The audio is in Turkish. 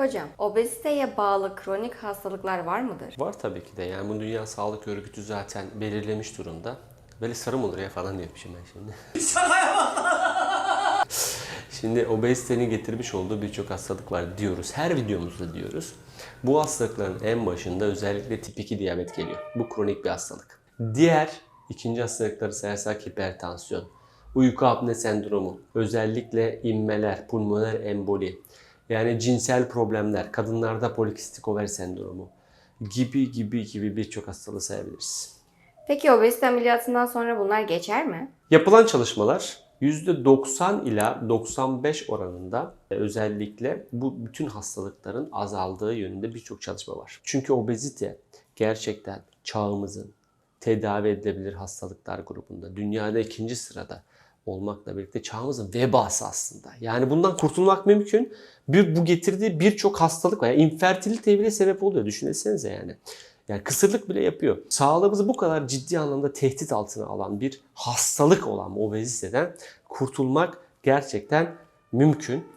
Hocam, obeziteye bağlı kronik hastalıklar var mıdır? Var tabii ki de. Yani bunu Dünya Sağlık Örgütü zaten belirlemiş durumda. Böyle sarı mı olur ya falan diyormuşum ben şimdi. Şimdi obezitenin getirmiş olduğu birçok hastalık var diyoruz. Her videomuzda diyoruz. Bu hastalıkların en başında özellikle tip 2 diyabet geliyor. Bu kronik bir hastalık. Diğer ikinci hastalıkları sayarsak hipertansiyon, uyku apne sendromu, özellikle inmeler, pulmoner emboli, yani cinsel problemler, kadınlarda polikistik over sendromu gibi gibi gibi birçok hastalığı sayabiliriz. Peki obezite ameliyatından sonra bunlar geçer mi? Yapılan çalışmalar %90 ila 95 oranında e, özellikle bu bütün hastalıkların azaldığı yönünde birçok çalışma var. Çünkü obezite gerçekten çağımızın tedavi edilebilir hastalıklar grubunda dünyada ikinci sırada olmakla birlikte çağımızın vebası aslında. Yani bundan kurtulmak mümkün. Bir, bu getirdiği birçok hastalık var. Yani infertiliteye bile sebep oluyor. Düşünsenize yani. Yani kısırlık bile yapıyor. Sağlığımızı bu kadar ciddi anlamda tehdit altına alan bir hastalık olan obeziteden kurtulmak gerçekten mümkün.